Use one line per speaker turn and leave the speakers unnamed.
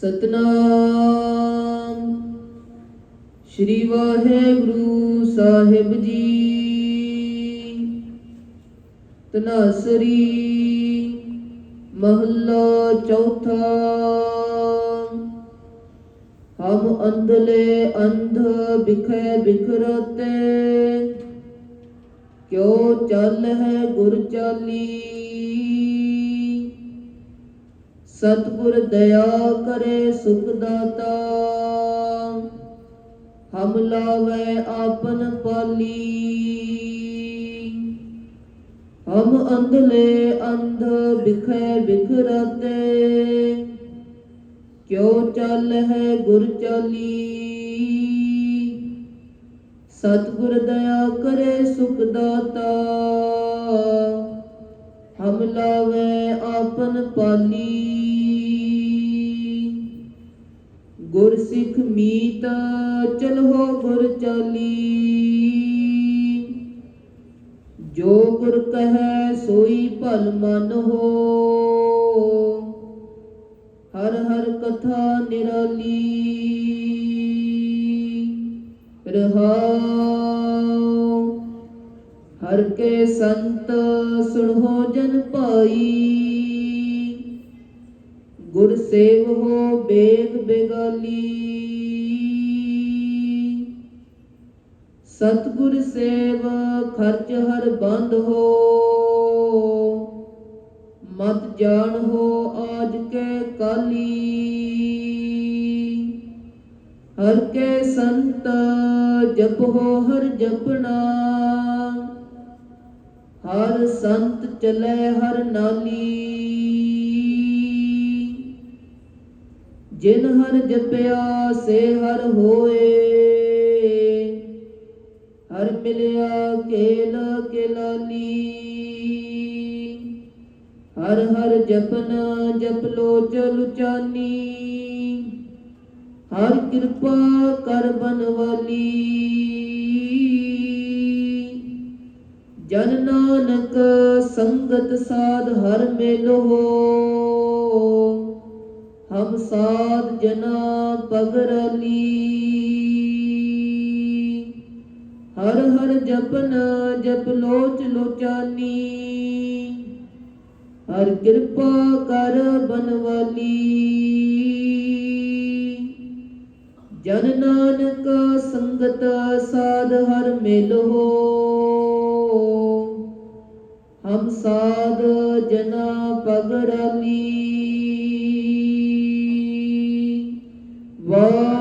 ਸਤਨਾਮ। ਸ੍ਰੀ ਵਾਹਿਗੁਰੂ ਸਾਹਿਬ ਜੀ। ਤਨਾਸਰੀ ਮਹੱਲਾ ਚੌਥਾ। ਹਮ ਅੰਧਲੇ ਅੰਧ ਬਿਖੇ ਬਿਖਰਤੇ, ਕਿਉ ਚੱਲ ਹੈ ਗੁਰ ਚਾਲੀ? ਸਤਿਗੁਰ ਦਇਆ ਕਰੇ ਸੁਖ ਦਾਤਾ। ਹਮ ਲਾਵੇ ਆਪਨ ਪਾਲੀ। ਹਮ ਅੰਧਲੇ ਅੰਧ ਬਿਖੇ ਬਿਖਰਤੇ। ਕਿਉ ਚੱਲ ਹੈ ਗੁਰ ਚਾਲੀ। ਸਤਿਗੁਰ ਦਇਆ ਕਰੇ ਸੁਖ ਦਾਤਾ। ਹਮ ਲਾਵੇ ਆਪਨ ਪਾਲੀ। ਗੁਰ ਸਿੱਖ ਮੀਤ ਚਲੋ ਗੁਰ ਚਾਲੀ। ਜੋ ਗੁਰ ਕਹੈ ਸੋਈ ਭਲ ਮਨ ਹੋ। ਹਰ ਹਰ ਕਥਾ ਨਿਰਾਲੀ। ਰਹਾਉ, ਹਰ ਕੇ ਸੰਤ ਸੁਣੋ ਜਨ ਭਾਈ। ਗੁਰ ਸੇਵ ਹੋ ਬੇਗ ਬੇਗਾਲੀ। ਸਤਗੁਰ ਸੇਵ, ਖਰਚ ਹਰ ਬੰਦ ਹੋ। ਮਤ ਜਾਣ ਹੋ ਆਜ ਕੇ ਕਾਲੀ। ਹਰ ਕੇ ਸੰਤ ਜਪ ਹੋ ਹਰ ਜਪਣਾ। ਹਰ ਸੰਤ ਚਲੇ ਹਰ ਨਾਲੀ। ਜਿਨ ਹਰ ਜਪਿਆ, ਸੇ ਹਰ ਹੋਏ। ਹਰ ਮਿਲਿਆ, ਕੇਲ ਕੇਲਾਲੀ ਹਰ ਹਰ ਜਪਨਾ, ਜਪ ਲੋ ਚਲੁਚਾਨੀ ਹਰ ਕਿਰਪਾ ਕਰ ਬਨਵਾਲੀ। ਜਨ ਨਾਨਕ ਸੰਗਤ ਸਾਧ ਹਰ ਮੇਲੋ। ਹਮ ਸਾਧ ਜਨਾ ਪਗਰਲੀ ਹਰ ਹਰ ਜਪਨ ਜਪ ਲੋਚ ਲੋਚਾਨੀ। ਹਰ ਕਿਰਪਾ ਕਰ ਬਨਵਾਲੀ। ਜਨ ਨਾਨਕ ਸੰਗਤ ਸਾਧ ਹਰ ਮਿਲ। ਹੋ ਹਮ ਸਾਧ ਜਨਾ